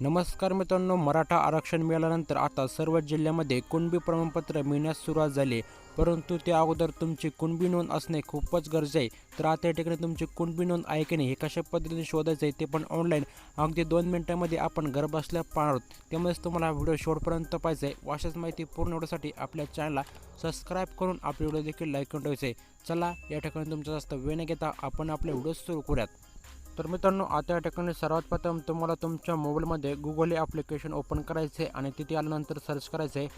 नमस्कार मित्रांनो मराठा आरक्षण मिळाल्यानंतर आता सर्व जिल्ह्यामध्ये कुणबी प्रमाणपत्र मिळण्यास सुरुवात झाली परंतु त्या अगोदर तुमची कुणबी नोंद असणे खूपच गरजे आहे. तर आता या ठिकाणी तुमची कुणबी नोंद आहे की नाही हे कशा पद्धतीने शोधायचं आहे ते पण ऑनलाईन अगदी दोन मिनिटांमध्ये आपण घर बसल्या पाहणार आहोत. त्यामुळेच तुम्हाला व्हिडिओ शेवटपर्यंत पाहिजे आहे. अशाच माहिती पूर्ण होण्यासाठी आपल्या चॅनलला सबस्क्राईब करून आपले व्हिडिओ देखील लाईक करून ठेवायचे आहे. चला या ठिकाणी तुमचा जास्त वेळ न घेता आपण आपले व्हिडिओ सुरू करूयात. तर मित्रांनो आता या ठिकाणी सर्वात प्रथम तुम्हाला तुमच्या मोबाईलमध्ये गुगल हे ॲप्लिकेशन ओपन करायचे आहे आणि तिथे आल्यानंतर सर्च करायचं आहे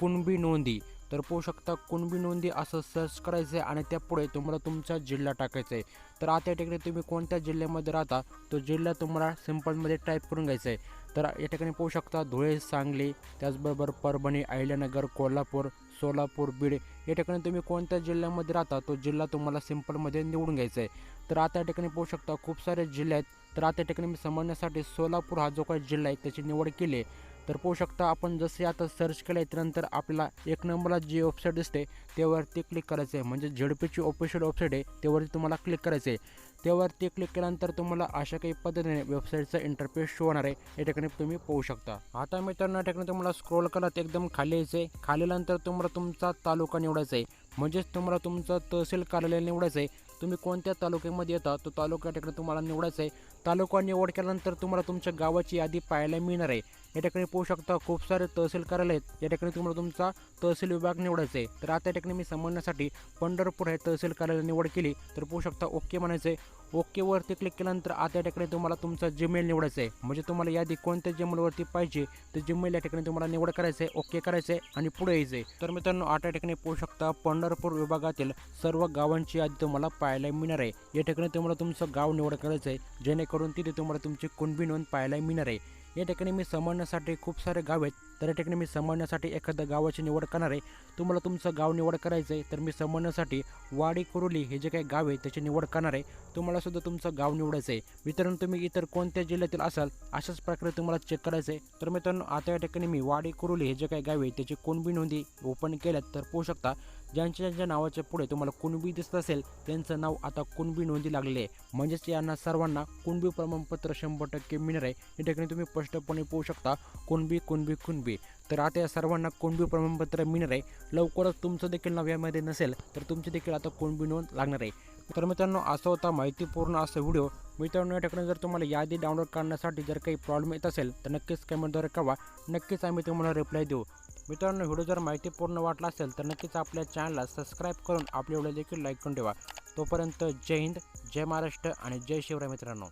कुणबी नोंदी. तर पाहू शकता कुणबी नोंदी असं सर्च करायचं आहे आणि त्यापुढे तुम्हाला तुमचा जिल्हा टाकायचा आहे. तर आता या ठिकाणी तुम्ही कोणत्या जिल्ह्यामध्ये राहता तो जिल्हा तुम्हाला सिम्पलमध्ये टाईप करून घ्यायचा आहे. तर या ठिकाणी पाहू शकता धुळे सांगली त्याचबरोबर परभणी अहिल्यानगर कोल्हापूर सोलापूर बीड या ठिकाणी तुम्ही कोणत्या जिल्ह्यामध्ये राहता? तो जिल्हा तुम्हाला सिम्पलमध्ये निवडून घ्यायचा आहे तर आता या ठिकाणी पाहू शकता खूप सारे जिल्हे आहेत. तर आता या ठिकाणी मी समजण्यासाठी सोलापूर हा जो काही जिल्हा आहे त्याची निवड केली आहे. तर पाहू शकता आपण जसे आता सर्च केलं आहे त्यानंतर आपल्याला एक नंबरला जी वेबसाईट दिसते त्यावरती क्लिक करायचं आहे. म्हणजे झेडपीची ऑफिशियल वेबसाईट आहे त्यावरती तुम्हाला क्लिक करायचं आहे. त्यावरती क्लिक केल्यानंतर तुम्हाला अशा काही पद्धतीने वेबसाईटचा इंटरफेस शो होणार आहे. या ठिकाणी तुम्ही पाहू शकता. आता मित्रांनो या ठिकाणी तुम्हाला स्क्रोल करत एकदम खाली यायचं आहे. खालील्यानंतर तुम्हाला तुमचा तालुका निवडायचा आहे. म्हणजेच तुम्हाला तुमचं तहसील कार्यालय निवडायचं आहे. तुम्ही कोणत्या तालुक्यामध्ये येता तो तालुका या ठिकाणी तुम्हाला निवडायचा आहे. तालुका निवड केल्यानंतर तुम्हाला तुमच्या गावाची यादी पाहायला मिळणार आहे. या ठिकाणी पाहू शकता खूप सारे तहसील कार्यालय आहेत. या ठिकाणी तुम्हाला तुमचा तहसील विभाग निवडायचा आहे. तर आता या ठिकाणी मी समजण्यासाठी पंढरपूर हे तहसील कार्यालय निवड केली. तर पाहू शकता ओके म्हणायचं आहे ओकेवरती क्लिक केल्यानंतर आता या ठिकाणी तुम्हाला तुमचा जीमेल निवडायचा आहे. म्हणजे तुम्हाला यादी कोणत्या जीमेलवरती पाहिजे तर जीमेल या ठिकाणी तुम्हाला निवड करायचं आहे ओके करायचं आहे आणि पुढे यायचं आहे तर मित्रांनो आता या ठिकाणी पाहू शकता पंढरपूर विभागातील सर्व गावांची यादी तुम्हाला पाहायला मिळणार आहे. या ठिकाणी तुम्हाला तुमचं गाव निवड करायचं आहे जेणेकरून तिथे तुम्हाला तुमची कुणबी नोंद पाहायला मिळणार आहे. या ठिकाणी मी समजण्यासाठी खूप सारे गाव आहेत. तर या ठिकाणी मी समजण्यासाठी एखाद्या गावाची निवड करणार आहे. तुम्हाला तुमचं गाव निवड करायचं आहे तर मी समजण्यासाठी वाडी कुरुली हे जे काही गाव आहे त्याची निवड करणार आहे. तुम्हाला सुद्धा तुमचं गाव निवडायचं आहे. मित्रांनो तुम्ही इतर कोणत्या जिल्ह्यातील असाल अशाच प्रकारे तुम्हाला चेक करायचं आहे. तर मित्रांनो आता या ठिकाणी मी वाडी कुरुली हे जे काही गाव आहे त्याची कुणबी नोंदी ओपन केल्यात तर पोहू शकता ज्यांच्या ज्यांच्या नावाच्या पुढे तुम्हाला कुणबी दिसत असेल त्यांचं नाव आता कुणबी नोंदी लागले आहे. म्हणजेच यांना सर्वांना कुणबी प्रमाणपत्र शंभर टक्के मिळणार आहे. या ठिकाणी तुम्ही स्पष्टपणे पाहू शकता कुणबी कुणबी कुणबी तर आता या सर्वांना कुणबी प्रमाणपत्र मिळणार आहे लवकरच तुमचं देखील नव्यामध्ये नसेल तर तुमची देखील आता कुणबी नोंद लागणार आहे. तर मित्रांनो असा होता माहितीपूर्ण असा व्हिडिओ. मित्रांनो या ठिकाणी जर तुम्हाला यादी डाउनलोड करण्यासाठी जर काही प्रॉब्लेम येत असेल तर नक्कीच कमेंटद्वारे कळवा. नक्कीच आम्ही तुम्हाला रिप्लाय देऊ. मित्रांनो व्हिडिओ जर माहितीपूर्ण वाटला असेल तर नक्कीच आपल्या चॅनलला सबस्क्राईब करून आपल्या व्हिडिओ देखील लाईक करून ठेवा. तोपर्यंत जय हिंद जय महाराष्ट्र आणि जय शिवराय मित्रांनो.